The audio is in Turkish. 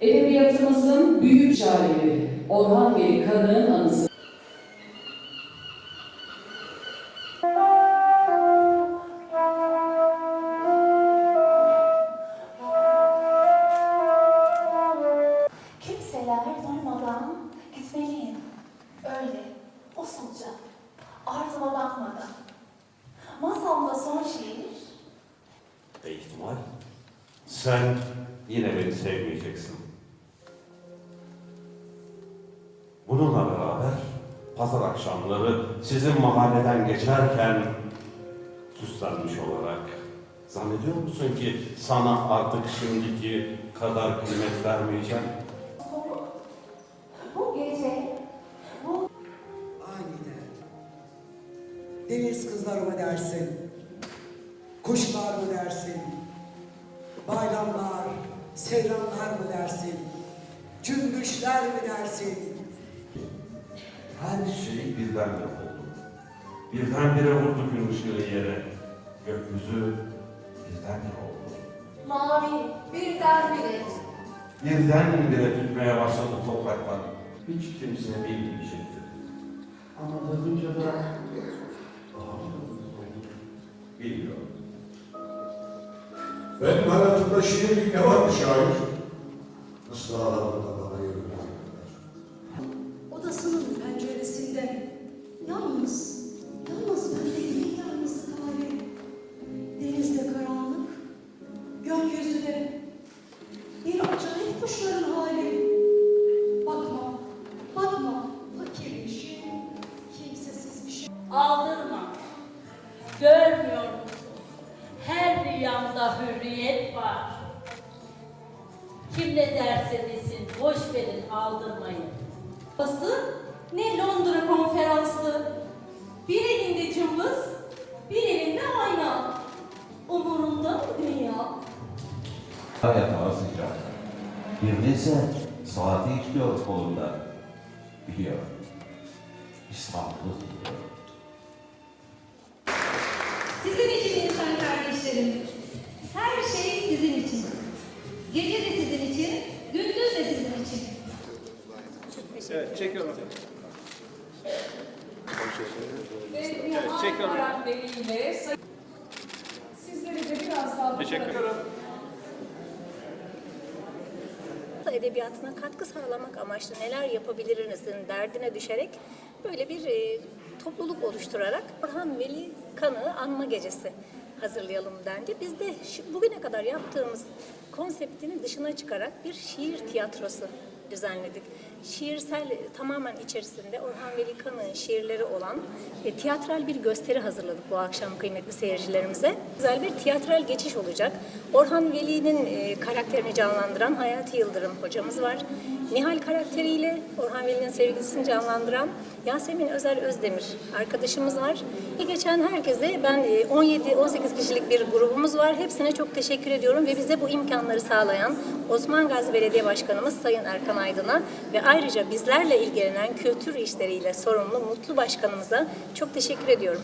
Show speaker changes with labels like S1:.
S1: Edebiyatımızın büyük şairi Orhan Veli Kanık'ın anısı.
S2: Masamda son şiir,
S3: E ihtimal. Sen yine beni sevmeyeceksin. Bununla beraber pazar akşamları sizin mahalleden geçerken süslenmiş olarak zannediyor musun ki sana artık şimdiki kadar kıymet vermeyeceğim?
S2: bu, bu gece, bu
S4: Aniden. Deniz kızlar mı dersin? Kuşlar mı dersin? Bayramlar, seyranlar mı dersin? Cümbüşler mi dersin?
S3: Her şey birden oldu. Birdenbire vurdu gün ışığı yere. Gökyüzü birdenbire oldu.
S2: mavi birdenbire.
S3: Birdenbire tütmeye başladı topraklar. Hiç kimse bilmeyecekti.
S5: Benim hayatımda şiirlik ne varmış şair? Mısralarında bana yürümek
S6: Odasının penceresinde yalnız, yalnız ben değilim yalnız hali. Denizde karanlık, gökyüzünde bir acayip kuşların hali. Bakma, bakma, fakir bir şey, kimsesiz bir şey.
S7: Aldırma. Her rüyamda hürriyet var. Kim ne derse desin, boş verin aldırmayın.
S8: Bası ne Londra konferansı. Bir elinde cımbız, bir elinde ayna. Umurunda mı dünya?
S9: Yatağı sıcak. Bir ise saati işliyor kolunda. Biliyor. İstanbul'u biliyor.
S6: Sizin için insan kardeşlerim. Her şey sizin için. Gece de sizin için, gündüz de sizin için.
S10: Evet, çekiyorum.
S1: Ve
S10: çekiyorum.
S1: Veli ile say- sizleri de biraz daha
S10: Teşekkür ederim.
S11: edebiyatına katkı sağlamak amaçlı neler yapabilirizin derdine düşerek böyle bir e, topluluk oluşturarak Orhan Veli Kanı Anma Gecesi hazırlayalım dendi. Biz de bugüne kadar yaptığımız konseptinin dışına çıkarak bir şiir tiyatrosu düzenledik. Şiirsel e, tamamen içerisinde Orhan Veli Kanık'ın şiirleri olan e, tiyatral bir gösteri hazırladık bu akşam kıymetli seyircilerimize. Güzel bir tiyatral geçiş olacak. Orhan Veli'nin e, karakterini canlandıran Hayati Yıldırım hocamız var. Nihal karakteriyle Orhan Veli'nin sevgilisini canlandıran Yasemin Özer Özdemir arkadaşımız var. Bir geçen herkese ben e, 17-18 kişilik bir grubumuz var. Hepsine çok teşekkür ediyorum ve bize bu imkanları sağlayan Osman Gazi Belediye Başkanımız Sayın Erkan Aydın'a ve ayrıca bizlerle ilgilenen kültür işleriyle sorumlu Mutlu Başkanımıza çok teşekkür ediyorum.